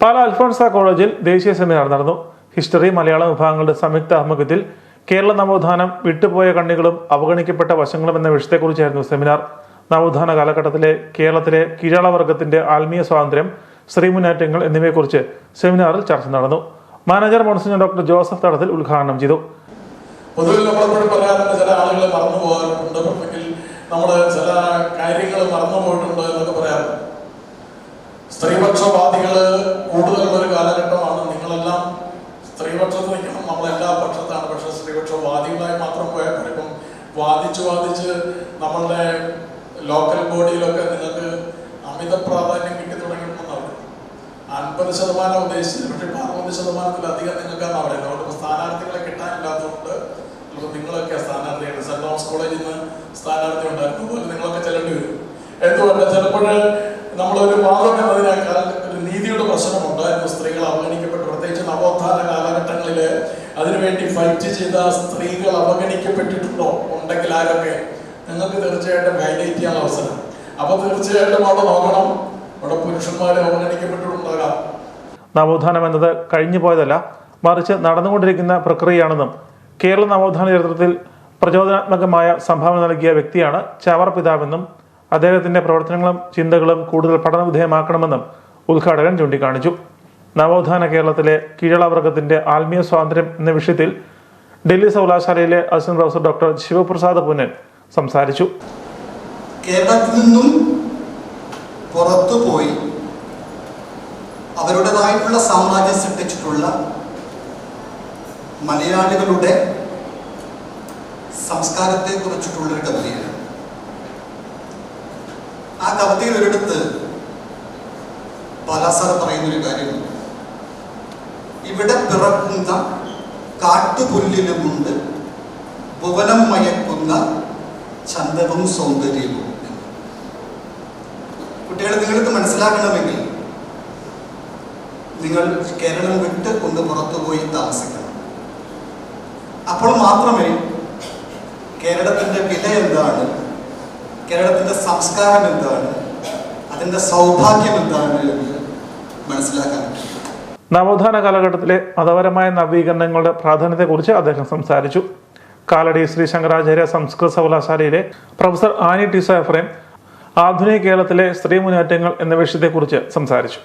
പാല അൽഫോൺസ കോളേജിൽ ദേശീയ സെമിനാർ നടന്നു. ഹിസ്റ്ററി മലയാള വിഭാഗങ്ങളുടെ സംയുക്ത ആഭിമുഖ്യത്തിൽ കേരള നവോത്ഥാനം വിട്ടുപോയ കണ്ണികളും അവഗണിക്കപ്പെട്ട വശങ്ങളും എന്ന വിഷയത്തെക്കുറിച്ചായിരുന്നു സെമിനാർ. നവോത്ഥാന കാലഘട്ടത്തിലെ കേരളത്തിലെ കീഴാളവർഗത്തിന്റെ ആത്മീയ സ്വാതന്ത്ര്യം സ്ത്രീമുന്നേറ്റങ്ങൾ എന്നിവയെക്കുറിച്ച് സെമിനാറിൽ ചർച്ച നടന്നു. മാനേജർ മോൺസിഞ്ഞർ ഡോക്ടർ ജോസഫ് തടത്തിൽ ഉദ്ഘാടനം ചെയ്തു. പൊതുവിൽ നമ്മളെപ്പോഴും പറയാറുണ്ട് ചില ആളുകളെ മറന്നു പോകാറുണ്ട് അല്ലെങ്കിൽ നമ്മൾ ചില കാര്യങ്ങൾ മറന്നു പോയിട്ടുണ്ട് എന്നൊക്കെ പറയാറുണ്ട് സ്ത്രീപക്ഷവാദികൾ ഒരു കാലഘട്ടമാണ് നിങ്ങളെല്ലാം സ്ത്രീപക്ഷത്ത് നിൽക്കണം. നമ്മളെല്ലാ പക്ഷത്താണ്. പക്ഷെ സ്ത്രീപക്ഷവാദികളായി മാത്രം പോയാൽ. ഇപ്പം വാദിച്ച് വാദിച്ച് നമ്മളുടെ ലോക്കൽ ബോഡിയിലൊക്കെ നിങ്ങൾക്ക് അമിത പ്രാധാന്യം കിട്ടി തുടങ്ങിയിട്ടുണ്ടെന്നാണ് അൻപത് ശതമാനം ഉദ്ദേശിച്ചത് പക്ഷേ ഇപ്പൊ അറുപത് ശതമാനത്തിലധികം നിങ്ങൾക്കാണ് അവിടെ. അതുകൊണ്ട് സ്ഥാനാർത്ഥികളെ കിട്ടാനില്ലാത്തതുകൊണ്ട് ഇപ്പൊ നിങ്ങളൊക്കെ സ്ഥാനാർത്ഥിയാണ്. സെന്റ് തോമസ് കോളേജിൽ നിന്ന് സ്ഥാനാർത്ഥി ഉണ്ടായിരുന്നു. അതുപോലെ നിങ്ങളൊക്കെ ചെല്ലേണ്ടി വരും. എന്തുകൊണ്ട്? ചിലപ്പോൾ നമ്മളൊരു വാദം എന്നതിനേക്കാൾ ഒരു നീതിയുടെ പ്രശ്നമുണ്ടായിരുന്നു സ്ത്രീകൾ അവഗണിക്കപ്പെട്ടു പ്രത്യേകിച്ച് നവോത്ഥാന കാലഘട്ടങ്ങളിൽ അതിനുവേണ്ടി ഫൈറ്റ് ചെയ്ത സ്ത്രീകൾ അവഗണിക്കപ്പെട്ടിട്ടുണ്ടോ? ഉണ്ടെങ്കിൽ ആരൊക്കെ? നിങ്ങൾക്ക് തീർച്ചയായിട്ടും ഹൈലൈറ്റ് ചെയ്യാൻ അവസരം. അപ്പൊ തീർച്ചയായിട്ടും അവിടെ നോക്കണം. അവിടെ പുരുഷന്മാരെ അവഗണിക്കപ്പെട്ടിട്ടുണ്ടാകാം. നവോത്ഥാനം എന്നത് കഴിഞ്ഞു പോയതല്ല മറിച്ച് നടന്നുകൊണ്ടിരിക്കുന്ന പ്രക്രിയയാണെന്നും കേരള നവോത്ഥാന ചരിത്രത്തിൽ പ്രചോദനാത്മകമായ സംഭാവന നൽകിയ വ്യക്തിയാണ് ചവർ പിതാവെന്നും അദ്ദേഹത്തിന്റെ പ്രവർത്തനങ്ങളും ചിന്തകളും കൂടുതൽ പഠനവിധേയമാക്കണമെന്നും ഉദ്ഘാടകൻ ചൂണ്ടിക്കാണിച്ചു. നവോത്ഥാന കേരളത്തിലെ കീഴളവർഗത്തിന്റെ ആത്മീയ സ്വാതന്ത്ര്യം എന്ന വിഷയത്തിൽ ഡൽഹി സർവകലാശാലയിലെ assistant professor doctor Shivaprasad Punnan സംസാരിച്ചു. കേരളത്തിൽ നിന്നും പുറത്തു പോയി അവരുടേതായിട്ടുള്ള സാമ്രാജ്യം സൃഷ്ടിച്ചിട്ടുള്ള മലയാളികളുടെ സംസ്കാരത്തെ കുറിച്ചിട്ടുള്ള ഒരു കവിതയാണ്. ആ കവിതയിൽ ഒരിടത്ത് പാലാസാർ പറയുന്നൊരു കാര്യമുണ്ട്. ഇവിടെ പിറക്കുന്ന കാട്ടുപുല്ലിലുമുണ്ട് ഭുവനം മയക്കുന്ന ചന്തവും സൗന്ദര്യവും. കുട്ടികൾ നിങ്ങൾക്ക് മനസ്സിലാക്കണമെങ്കിൽ നിങ്ങൾ കേരളം വിട്ട് ഒന്ന് പുറത്തുപോയി താമസിക്കണം. അപ്പോൾ മാത്രമേ കേരളത്തിന്റെ വില എന്താണ് കേരളത്തിന്റെ സംസ്കാരം എന്താണ് അതിന്റെ സൗഭാഗ്യം എന്താണ് എന്ന് മനസ്സിലാക്കാൻ പറ്റും. നവോത്ഥാന കാലഘട്ടത്തിലെ മതപരമായ നവീകരണങ്ങളുടെ പ്രാധാന്യത്തെക്കുറിച്ച് അദ്ദേഹം സംസാരിച്ചു. കാലടി ശ്രീ ശങ്കരാചാര്യ സംസ്കൃത സർവകലാശാലയിലെ പ്രൊഫസർ ആനി ടി എഫ്രേം ആധുനിക കേരളത്തിലെ സ്ത്രീ മുന്നേറ്റങ്ങൾ എന്ന വിഷയത്തെക്കുറിച്ച് സംസാരിച്ചു.